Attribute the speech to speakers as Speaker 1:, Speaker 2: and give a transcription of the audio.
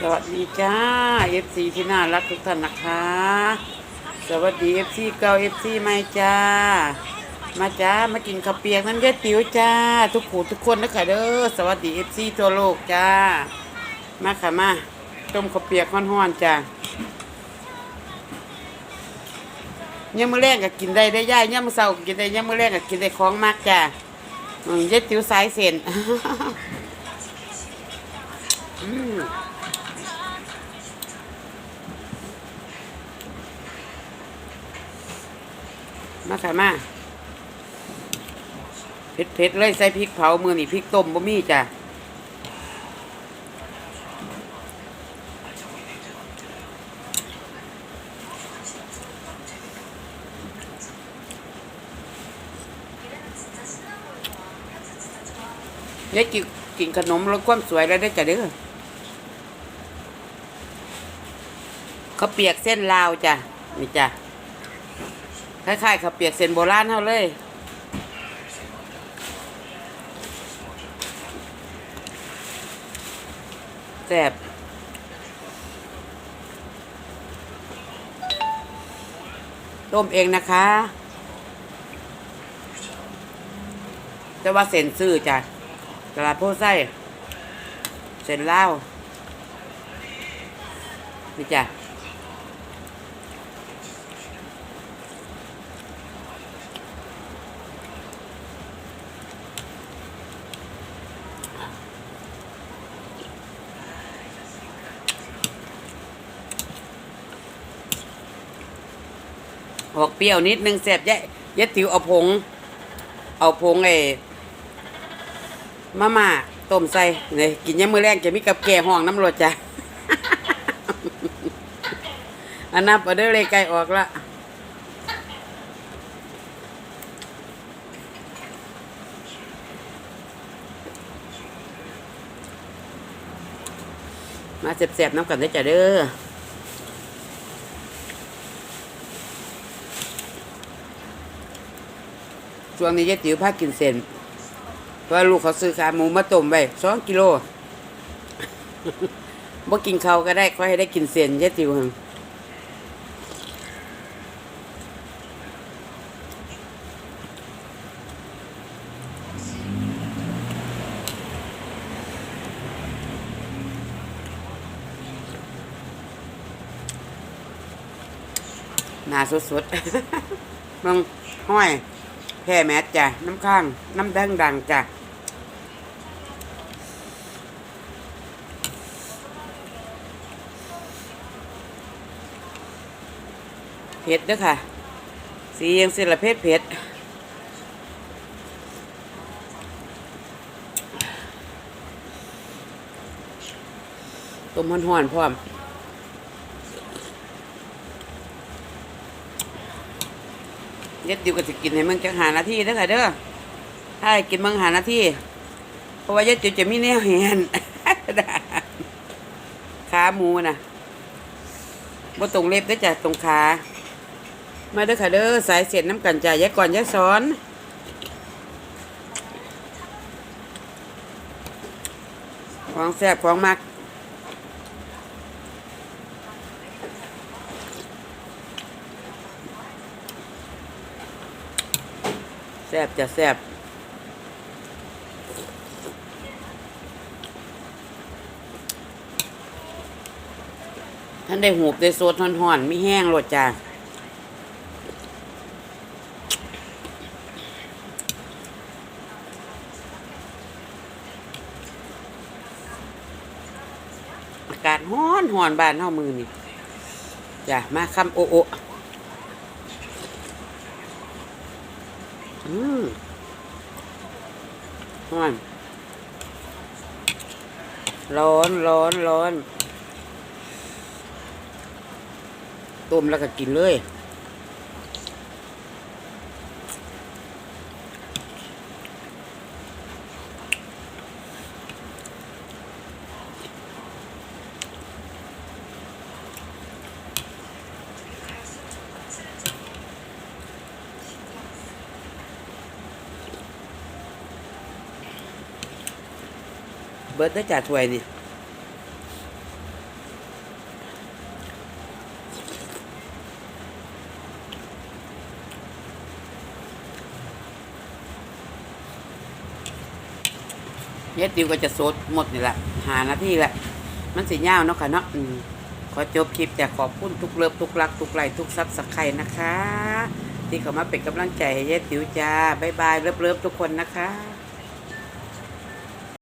Speaker 1: สวัสดีจ้า FC ที่น่ารักทุกท่านนะคะ สวัสดี FC เก่า FC ใหม่จ้า มาจ้ามากินข้าวเปียกน้ำเย็ดติ๋วจ้า ทุกผู้ทุกคนนะคะเด้อสวัสดี FC ทั่วโลกจ้า มาค่ะมาต้มข้าวเปียกฮ้อนๆจ้ายังมื้อแรกก็กินได้ได้ย่ายยังมื้อเช้าก็กินได้ยังมื้อแรกก็กินได้ของมากจ้าเย็ดติ๋วสายเส้นอืม มาค่ะมาเผ็ดเผ็ดเลยใส่พริกเผามือนี่พริกต้มบ่มีจ้ะยายกินกินขนมลดความสวยแล้วได้จ้ะเด้อเขาเปียกเส้นลาวจ้ะนี่จ้ะ คล้ายๆข้าวเปียกเส้นโบราณเท่าเลยแซ่บต้มเองนะคะ แต่ว่าเส้นซื้อจ้ะตลาดโพไส้เส้นเล่านี่จ้ะ ออกเปรี้ยวนิดนึงแสบแยะยะติ๋วเอาผง เอาผงไอ้มาม่าต้มใส่เนี่ยกินยามมื้อแรกจะมีกับแก่ห้องน้ำรดจ้ะอันนับเอาเด้อเลยไก่ออกละมาแสบๆน้ำกันได้จ้ะเด้อ ช่วงนี้ยายติ๋วพากินเส้นเพราะลูกเขาซื้อขาหมูมาต้มไว้สองกิโลบ่กินเขาก็ได้ค่อยให้ได้กินเส้นยายติ๋วหั่นหนาสดๆมึงห้อย แพ่แมสจ้ะ น้ำข้าง น้ำดังดังจ้ะเผ็ดเด้วยค่ะ สียังสิละเผ็ดเผ็ดต้มห่อนๆพร้อม ย็ดดิวก็จะกินให้มึงจังหานาทีเด้อค่ะเด้อถ้าให้กินมึงหานาทีเพราะว่าเย็ดดิวจะมีแนวเห็นขาหมูน่ะบ่ตรงเล็บด้อจ้ะตรงขามาเด้อค่ะเด้อสายเสียนน้ำกันจ้ะยายก่อนยายสอนของแซ่บของมัก แซ่บจะแซ่บท่านได้หูบได้โซดห่อนๆมีแห้งโลดจ้าอากาศฮ้อนห่อนบ้านเท่ามือนี่จ้ะมาคำโอโอ อืมร้อนร้อนร้อนร้อน ต้มแล้วก็กินเลย เบิร์ดได้จ่าถวยนี่เย็ดดิวก็จะสดหมดนี่แหละ หาหน้าที่แหละ มันสียาเนาะค่ะเนาะขอจบคลิปแต่ขอบคุณทุกเลิฟทุกรัก ทุกไลทุกซับสไครนะคะ ที่เขามาเป็นกำลังใจให้เย็ดดิวจ้าบายบายเลิฟเลิฟทุกคนนะคะ